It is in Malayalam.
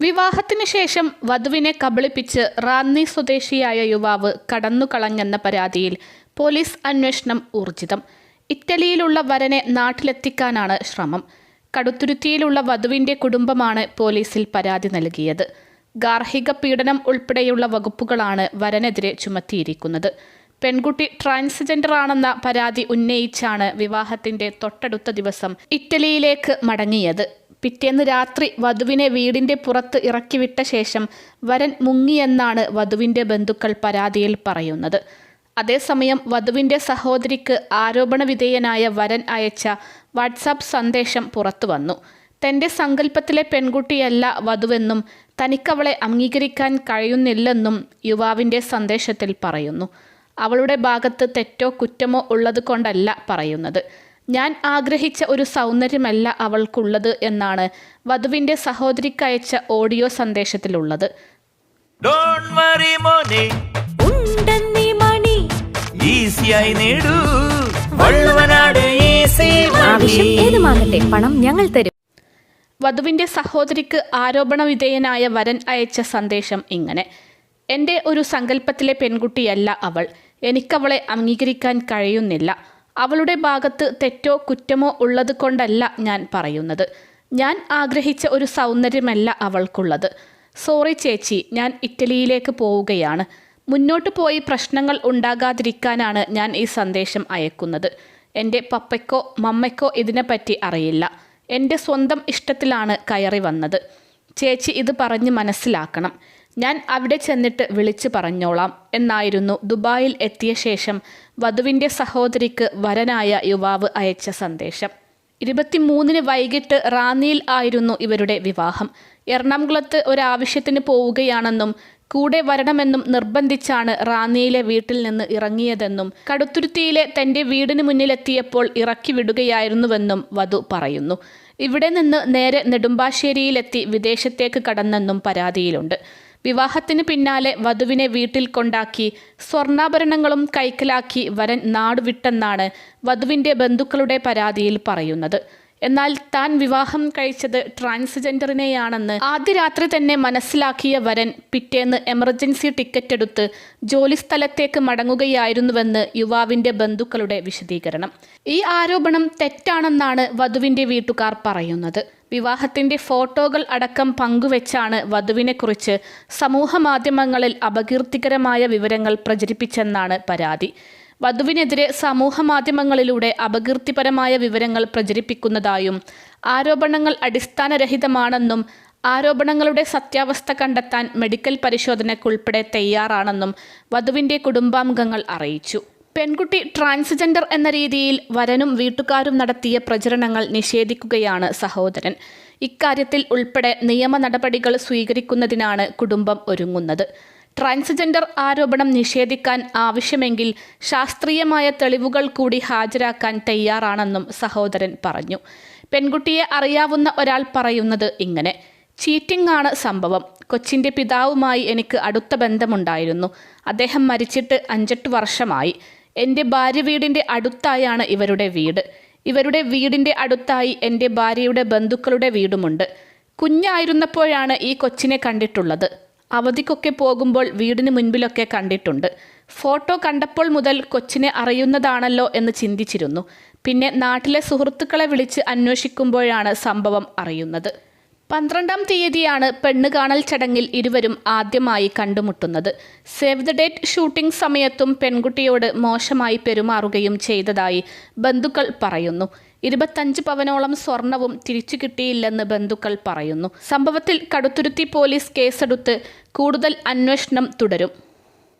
വിവാഹത്തിന് ശേഷം വധുവിനെ കബളിപ്പിച്ച് റാന്നി സ്വദേശിയായ യുവാവ് കടന്നുകളഞ്ഞെന്ന പരാതിയിൽ പോലീസ് അന്വേഷണം ഊർജിതം. ഇറ്റലിയിലുള്ള വരനെ നാട്ടിലെത്തിക്കാനാണ് ശ്രമം. കടുത്തുരുത്തിയിലുള്ള വധുവിന്റെ കുടുംബമാണ് പോലീസിൽ പരാതി നൽകിയത്. ഗാർഹിക പീഡനം ഉൾപ്പെടെയുള്ള വകുപ്പുകളാണ് വരനെതിരെ ചുമത്തിയിരിക്കുന്നത്. പെൺകുട്ടി ട്രാൻസ്ജെൻഡർ ആണെന്ന പരാതി ഉന്നയിച്ചാണ് വിവാഹത്തിന്റെ തൊട്ടടുത്ത ദിവസം ഇറ്റലിയിലേക്ക് മടങ്ങിയത്. പിറ്റേന്ന് രാത്രി വധുവിനെ വീടിന്റെ പുറത്ത് ഇറക്കിവിട്ട ശേഷം വരൻ മുങ്ങിയെന്നാണ് വധുവിന്റെ ബന്ധുക്കൾ പരാതിയിൽ പറയുന്നത്. അതേസമയം വധുവിന്റെ സഹോദരിക്ക് ആരോപണ വിധേയനായ വരൻ അയച്ച വാട്സാപ്പ് സന്ദേശം പുറത്തു വന്നു. തന്റെ സങ്കല്പത്തിലെ പെൺകുട്ടിയല്ല വധുവെന്നും തനിക്കവളെ അംഗീകരിക്കാൻ കഴിയുന്നില്ലെന്നും യുവാവിന്റെ സന്ദേശത്തിൽ പറയുന്നു. അവളുടെ ഭാഗത്ത് തെറ്റോ കുറ്റമോ ഉള്ളത് കൊണ്ടല്ല പറയുന്നത്. ഞാൻ ആഗ്രഹിച്ച ഒരു സൗന്ദര്യമല്ല അവൾക്കുള്ളത് എന്നാണ് വധുവിന്റെ സഹോദരിക്കയച്ച ഓഡിയോ സന്ദേശത്തിലുള്ളത്. ഏതുമാകട്ടെ പണം ഞങ്ങൾ തരും. വധുവിന്റെ സഹോദരിക്ക് ആരോപണ വിധേയനായ വരൻ അയച്ച സന്ദേശം ഇങ്ങനെ. എന്റെ ഒരു സങ്കല്പത്തിലെ പെൺകുട്ടിയല്ല അവൾ. എനിക്കവളെ അംഗീകരിക്കാൻ കഴിയുന്നില്ല. അവളുടെ ഭാഗത്ത് തെറ്റോ കുറ്റമോ ഉള്ളത് കൊണ്ടല്ല ഞാൻ പറയുന്നത്. ഞാൻ ആഗ്രഹിച്ച ഒരു സൗന്ദര്യമല്ല അവൾക്കുള്ളത്. സോറി ചേച്ചി ഞാൻ ഇറ്റലിയിലേക്ക് പോവുകയാണ്. മുന്നോട്ട് പോയി പ്രശ്നങ്ങൾ ഉണ്ടാകാതിരിക്കാനാണ് ഞാൻ ഈ സന്ദേശം അയക്കുന്നത്. എന്റെ പപ്പയ്ക്കോ മമ്മയ്ക്കോ ഇതിനെപ്പറ്റി അറിയില്ല. എന്റെ സ്വന്തം ഇഷ്ടത്തിലാണ് കയറി വന്നത്. ചേച്ചി ഇത് പറഞ്ഞ് മനസ്സിലാക്കണം. ഞാൻ അവിടെ ചെന്നിട്ട് വിളിച്ചു പറഞ്ഞോളാം എന്നായിരുന്നു ദുബായിൽ എത്തിയ ശേഷം വധുവിന്റെ സഹോദരിക്ക് വരനായ യുവാവ് അയച്ച സന്ദേശം. ഇരുപത്തിമൂന്നിന് വൈകിട്ട് റാന്നിയിൽ ആയിരുന്നു ഇവരുടെ വിവാഹം. എറണാകുളത്ത് ഒരാവശ്യത്തിന് പോവുകയാണെന്നും കൂടെ വരണമെന്നും നിർബന്ധിച്ചാണ് റാന്നിയിലെ വീട്ടിൽ നിന്ന് ഇറങ്ങിയതെന്നും കടുത്തുരുത്തിയിലെ തന്റെ വീടിന് മുന്നിലെത്തിയപ്പോൾ ഇറക്കി വിടുകയായിരുന്നുവെന്നും വധു പറയുന്നു. ഇവിടെ നിന്ന് നേരെ നെടുമ്പാശ്ശേരിയിലെത്തി വിദേശത്തേക്ക് കടന്നെന്നും പരാതിയിലുണ്ട്. വിവാഹത്തിന് പിന്നാലെ വധുവിനെ വീട്ടിൽ കൊണ്ടാക്കി സ്വർണാഭരണങ്ങളും കൈക്കലാക്കി വരൻ നാടുവിട്ടെന്നാണ് വധുവിന്റെ ബന്ധുക്കളുടെ പരാതിയിൽ പറയുന്നത്. എന്നാൽ താൻ വിവാഹം കഴിച്ചത് ട്രാൻസ്ജെൻഡറിനെയാണെന്ന് ആദ്യ രാത്രി തന്നെ മനസ്സിലാക്കിയ വരൻ പിറ്റേന്ന് എമർജൻസി ടിക്കറ്റ് എടുത്ത് ജോലിസ്ഥലത്തേക്ക് മടങ്ങുകയായിരുന്നുവെന്ന് യുവാവിന്റെ ബന്ധുക്കളുടെ വിശദീകരണം. ഈ ആരോപണം തെറ്റാണെന്നാണ് വധുവിന്റെ വീട്ടുകാർ പറയുന്നത്. വിവാഹത്തിന്റെ ഫോട്ടോകൾ അടക്കം പങ്കുവെച്ചാണ് വധുവിനെക്കുറിച്ച് സമൂഹ മാധ്യമങ്ങളിൽ അപകീർത്തികരമായ വിവരങ്ങൾ പ്രചരിപ്പിച്ചെന്നാണ് പരാതി. വധുവിനെതിരെ സമൂഹ മാധ്യമങ്ങളിലൂടെ അപകീർത്തിപരമായ വിവരങ്ങൾ പ്രചരിപ്പിക്കുന്നതായും ആരോപണങ്ങൾ അടിസ്ഥാനരഹിതമാണെന്നും ആരോപണങ്ങളുടെ സത്യാവസ്ഥ കണ്ടെത്താൻ മെഡിക്കൽ പരിശോധനയ്ക്കുൾപ്പെടെ തയ്യാറാണെന്നും വധുവിന്റെ കുടുംബാംഗങ്ങൾ അറിയിച്ചു. പെൺകുട്ടി ട്രാൻസ്ജെൻഡർ എന്ന രീതിയിൽ വരനും വീട്ടുകാരും നടത്തിയ പ്രചരണങ്ങൾ നിഷേധിക്കുകയാണ് സഹോദരൻ. ഇക്കാര്യത്തിൽ ഉൾപ്പെടെ നിയമ നടപടികൾ സ്വീകരിക്കുന്നതിനാണ് കുടുംബം ഒരുങ്ങുന്നത്. ട്രാൻസ്ജെൻഡർ ആരോപണം നിഷേധിക്കാൻ ആവശ്യമെങ്കിൽ ശാസ്ത്രീയമായ തെളിവുകൾ കൂടി ഹാജരാക്കാൻ തയ്യാറാണെന്നും സഹോദരൻ പറഞ്ഞു. പെൺകുട്ടിയെ അറിയാവുന്ന ഒരാൾ പറയുന്നത് ഇങ്ങനെ ചീറ്റിംഗ് ആണ് സംഭവം. കൊച്ചിന്റെ പിതാവുമായി എനിക്ക് അടുത്ത ബന്ധമുണ്ടായിരുന്നു. അദ്ദേഹം മരിച്ചിട്ട് അഞ്ചെട്ട് വർഷമായി. എന്റെ ഭാര്യ വീടിന്റെ അടുത്തായാണ് ഇവരുടെ വീട്. ഇവരുടെ വീടിന്റെ അടുത്തായി എന്റെ ഭാര്യയുടെ ബന്ധുക്കളുടെ വീടുമുണ്ട്. കുഞ്ഞായിരുന്നപ്പോഴാണ് ഈ കൊച്ചിനെ കണ്ടിട്ടുള്ളത്. അവധിക്കൊക്കെ പോകുമ്പോൾ വീടിന് മുൻപിലൊക്കെ കണ്ടിട്ടുണ്ട്. ഫോട്ടോ കണ്ടപ്പോൾ മുതൽ കൊച്ചിനെ അറിയുന്നതാണല്ലോ എന്ന് ചിന്തിച്ചിരുന്നു. പിന്നെ നാട്ടിലെ സുഹൃത്തുക്കളെ വിളിച്ച് അന്വേഷിക്കുമ്പോഴാണ് സംഭവം അറിയുന്നത്. പന്ത്രണ്ടാം തീയതിയാണ് പെണ്ണ് കാണൽ ചടങ്ങിൽ ഇരുവരും ആദ്യമായി കണ്ടുമുട്ടുന്നത്. സേവ് ദ ഡേറ്റ് ഷൂട്ടിംഗ് സമയത്തും പെൺകുട്ടിയോട് മോശമായി പെരുമാറുകയും ചെയ്തതായി ബന്ധുക്കൾ പറയുന്നു. ഇരുപത്തഞ്ച് പവനോളം സ്വർണവും തിരിച്ചു കിട്ടിയില്ലെന്ന് ബന്ധുക്കൾ പറയുന്നു. സംഭവത്തിൽ കടുത്തുരുത്തി പോലീസ് കേസെടുത്ത് കൂടുതൽ അന്വേഷണം തുടരും.